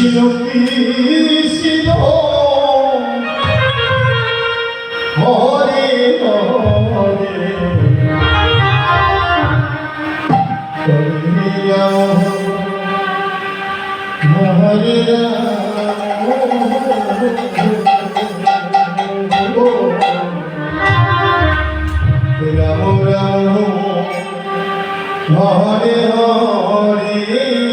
ছিল ছিল Hare Hare Hare Ram Ram Hare Hare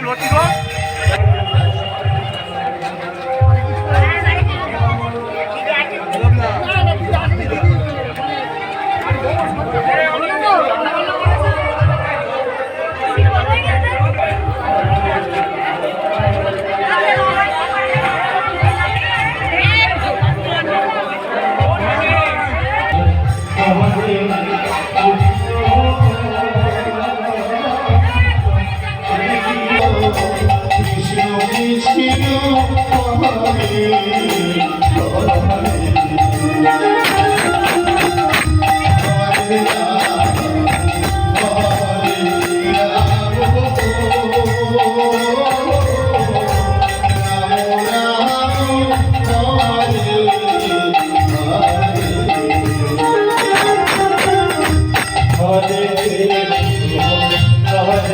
Milano, ha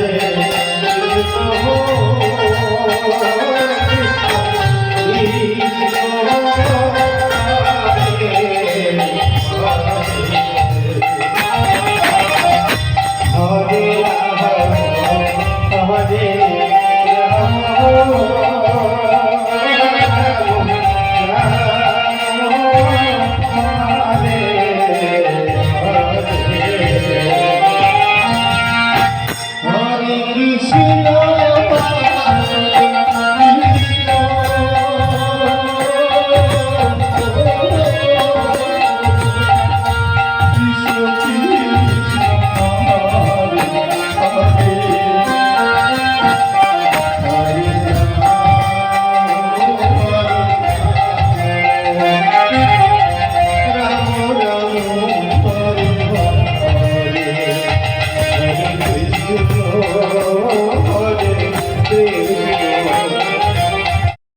রে